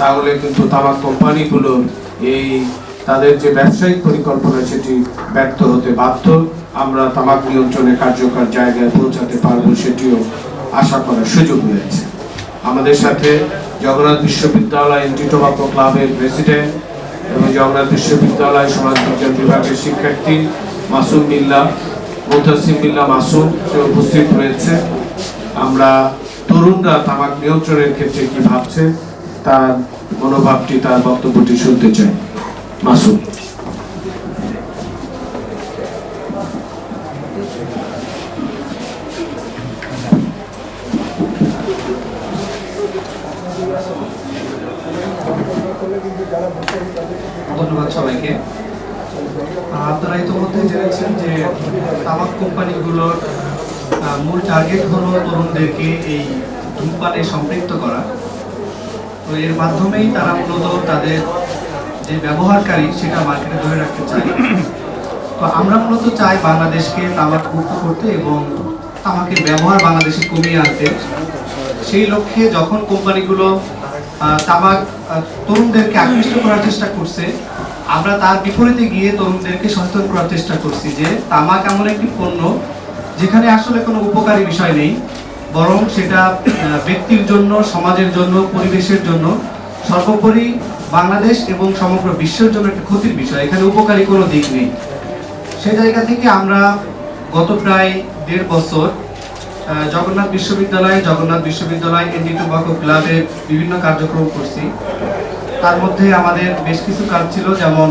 তাহলে কিন্তু তামাক কোম্পানিগুলো এই তাদের যে ব্যবসায়িক পরিকল্পনা সেটি ব্যর্থ হতে বাধ্য। আমরা তামাক নিয়ন্ত্রণে কার্যকর জায়গায় পৌঁছাতে পারব সেটিও আশা করার সুযোগ রয়েছে। আমাদের সাথে জগন্নাথ বিশ্ববিদ্যালয় এন্টি টোবাকো ক্লাবের প্রেসিডেন্ট এবং জগন্নাথ বিশ্ববিদ্যালয় সমাজ বিজ্ঞান বিভাগের শিক্ষার্থী মাসুম বিল্লা মুতাসিম বিল্লা মাসুম, সে উপস্থিত রয়েছে। আমরা তরুণরা তামাক নিয়ন্ত্রণের ক্ষেত্রে কি ভাবছে? তার মনোভাবটি, তার বক্তব্যটি শুনতে চাই। মাসুম ধন্যবাদ সবাইকে। আপনারা যে কোম্পানিগুলোর মূল টার্গেট হলো তরুণদেরকে এই ধূমপানে সম্পৃক্ত করা। তো এর মাধ্যমেই তারা মূলত তাদের যে ব্যবহারকারী, সেটা মার্কেটে ধরে রাখতে চায়। তো আমরা মূলত চাই বাংলাদেশকে তামাক মুক্ত করতে এবং তামাকের ব্যবহার বাংলাদেশে কমিয়ে আনতে। সেই লক্ষ্যে যখন কোম্পানিগুলো তামাক তরুণদেরকে আকৃষ্ট করার চেষ্টা করছে, আমরা তার বিপরীতে গিয়ে তরুণদেরকে সচেতন করার চেষ্টা করছি যে তামাক এমন একটি পণ্য যেখানে আসলে কোনো উপকারী বিষয় নেই। বরং সেটা ব্যক্তির জন্য, সমাজের জন্য, পরিবেশের জন্য সর্বোপরি বাংলাদেশ এবং সমগ্র বিশ্বের জন্য একটা ক্ষতির বিষয়। এখানে উপকারী কোনো দিক নেই। সেই জায়গা থেকে আমরা গত প্রায় দেড় বছর জগন্নাথ বিশ্ববিদ্যালয়ে, জগন্নাথ বিশ্ববিদ্যালয় এনডি টোবাকো ক্লাবে বিভিন্ন কার্যক্রম করছি। তার মধ্যে আমাদের বেশ কিছু কাজ ছিল, যেমন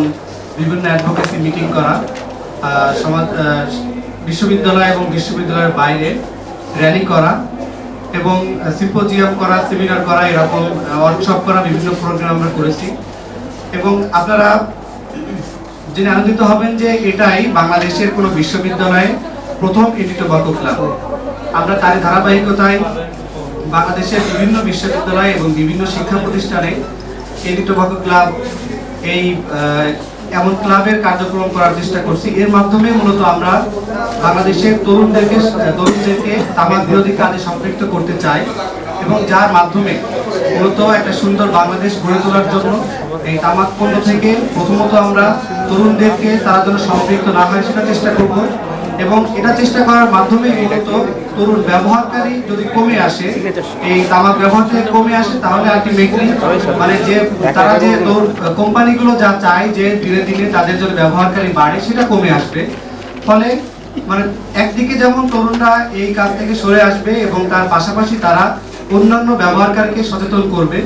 বিভিন্ন অ্যাডভোকেসি মিটিং করা সমাজ বিশ্ববিদ্যালয় এবং বিশ্ববিদ্যালয়ের বাইরে। র্যালি করা এবং সিম্পোজিয়াম করা, সেমিনার করা, এরকম ওয়ার্কশপ করা, বিভিন্ন প্রোগ্রাম আমরা করেছি। এবং আপনারা জেনে আনন্দিত হবেন যে এটাই বাংলাদেশের কোনো বিশ্ববিদ্যালয়ে প্রথম এডি টোবাকো ক্লাব। আমরা তার ধারাবাহিকতায় বাংলাদেশের বিভিন্ন বিশ্ববিদ্যালয় এবং বিভিন্ন শিক্ষা প্রতিষ্ঠানে এডি টোবাকো ক্লাব এই এমন ক্লাবের কার্যক্রম করার চেষ্টা করছি। এর মাধ্যমে মূলত আমরা বাংলাদেশের তরুণদেরকে তরুণদেরকে তামাক বিরোধী কাজে সম্পৃক্ত করতে চাই এবং যার মাধ্যমে মূলত একটা সুন্দর বাংলাদেশ গড়ে তোলার জন্য এই তামাক পণ্য থেকে প্রথমত আমরা তরুণদেরকে তারা যেন সম্পৃক্ত না হয় সেটা চেষ্টা করব। এবং এটা চেষ্টা করার মাধ্যমে মূলত তরুণ ব্যবহারকারী যদি কমে আসে, এই তামাক ব্যবহার থেকে কমে আসে, তাহলে আলটিমেটলি মানে যে তারা যে কোম্পানিগুলো যা চায় যে ধীরে ধীরে তাদের যদি ব্যবহারকারী বাড়ে, সেটা কমে আসবে। ফলে মানে একদিকে যেমন তরুণরা এই কাজ থেকে সরে আসবে এবং তার পাশাপাশি তারা অন্যান্য ব্যবহারকারীকে সচেতন করবে।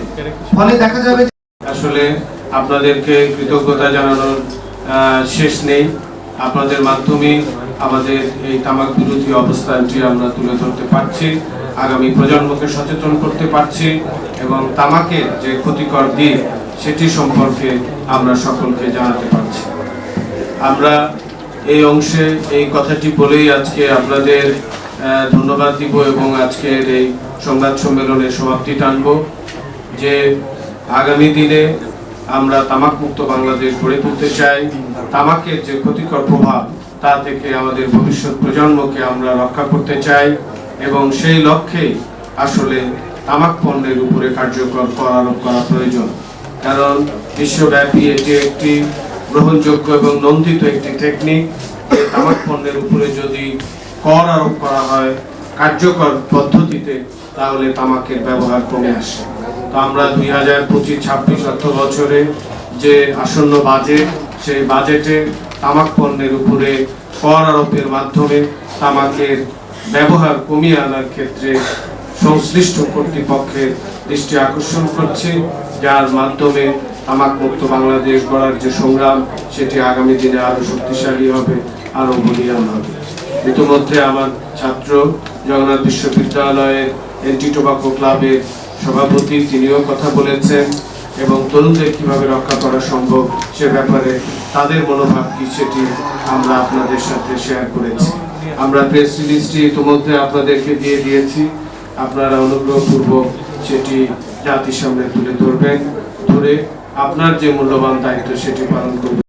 ফলে দেখা যাবে আসলে আপনাদেরকে কৃতজ্ঞতা জানানোর শেষ নেই। আপনাদের মাধ্যমে আমাদের এই তামাক বিরোধী অবস্থানটি আমরা তুলে ধরতে পারছি, আগামী প্রজন্মকে সচেতন করতে পারছি এবং তামাকের যে ক্ষতিকর দিক, সেটি সম্পর্কে আমরা সকলকে জানাতে পারছি। আমরা এই অংশে এই কথাটি বলেই আজকে আপনাদের ধন্যবাদ দিব এবং আজকের এই সংবাদ সম্মেলনের সমাপ্তি টানব যে আগামী দিনে আমরা তামাক মুক্ত বাংলাদেশ গড়ে তুলতে চাই। তামাকের যে ক্ষতিকর প্রভাব তা থেকে আমাদের ভবিষ্যৎ প্রজন্মকে আমরা রক্ষা করতে চাই এবং সেই লক্ষ্যে আসলে তামাক পণ্যের উপরে কার্যকর কর আরোপ করা প্রয়োজন। কারণ বিশ্বব্যাপী এটি একটি গ্রহণযোগ্য এবং নন্দিত একটি টেকনিক তামাক পণ্যের উপরে যদি কর আরোপ করা হয় কার্যকর পদ্ধতিতে, তাহলে তামাকের ব্যবহার কমে আসে। তো আমরা দুই হাজার পঁচিশ ছাব্বিশ অর্থ বছরে যে আসন্ন বাজেট, সেই বাজেটে তামাক পণ্যের উপরে কর আরোপের মাধ্যমে তামাকের ব্যবহার কমিয়ে আনার ক্ষেত্রে সংশ্লিষ্ট কর্তৃপক্ষের দৃষ্টি আকর্ষণ করছে, যার মাধ্যমে তামাক মুক্ত বাংলাদেশ গড়ার যে সংগ্রাম, সেটি আগামী দিনে আরও শক্তিশালী হবে আরও বলিয়ান হবে। ইতিমধ্যে আমার ছাত্র জগন্নাথ বিশ্ববিদ্যালয়ের এন্টি টোবাকো ক্লাবের সভাপতি তিনিও কথা বলেছেন। এবং তরুণদের কীভাবে রক্ষা করা সম্ভব সে ব্যাপারে তাদের মনোভাব কি সেটি আমরা আপনাদের সাথে শেয়ার করেছি। আমরা প্রেস রিলিজটি ইতিমধ্যে আপনাদেরকে দিয়ে দিয়েছি। আপনারা অনুগ্রহপূর্বক সেটি জাতির সামনে তুলে ধরবেন। ধরে আপনার যে মূল্যবান দায়িত্ব সেটি পালন করবেন।